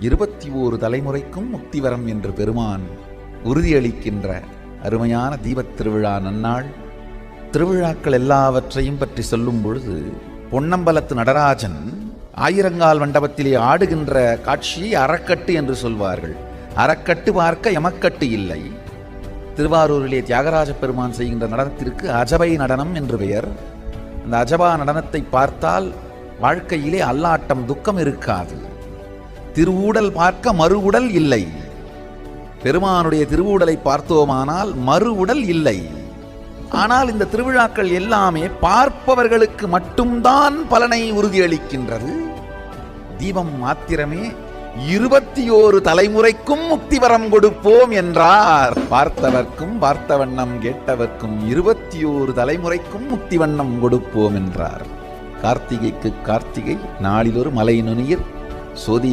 இருபத்தி ஓரு தலைமுறைக்கும் முக்திவரம் என்று பெருமான் உறுதியளிக்கின்ற அருமையான தீபத் திருவிழா நன்னாள். திருவிழாக்கள் எல்லாவற்றையும் பற்றி சொல்லும் பொழுது பொன்னம்பலத்து நடராஜன் ஆயிரங்கால் மண்டபத்திலே ஆடுகின்ற காட்சியை அறக்கட்டு என்று சொல்வார்கள். அறக்கட்டு பார்க்க எமக்கட்டு இல்லை. திருவாரூரிலே தியாகராஜ பெருமான் செய்கின்ற நடனத்திற்கு அஜபை நடனம் என்று பெயர். அந்த அஜபா நடனத்தை பார்த்தால் வாழ்க்கையிலே அல்லாட்டம் துக்கம் இருக்காது. திருவூடல் பார்க்க மறு உடல் இல்லை. பெருமானுடைய திருவூடலை பார்த்தோமானால் மறு உடல் இல்லை. ஆனால் இந்த திருவிழாக்கள் எல்லாமே பார்ப்பவர்களுக்கு மட்டும்தான் பலனை உறுதியளிக்கின்றது. தீபம் மாத்திரமே இருபத்தி ஓரு தலைமுறைக்கும் முக்தி வரம் கொடுப்போம் என்றார். பார்த்தவர்க்கும் பார்த்த வண்ணம் கேட்டவர்க்கும் இருபத்தி ஓரு தலைமுறைக்கும் முக்தி வண்ணம் கொடுப்போம் என்றார். கார்த்திகைக்கு கார்த்திகை நாளிலொரு மலை நுனியில் சொதி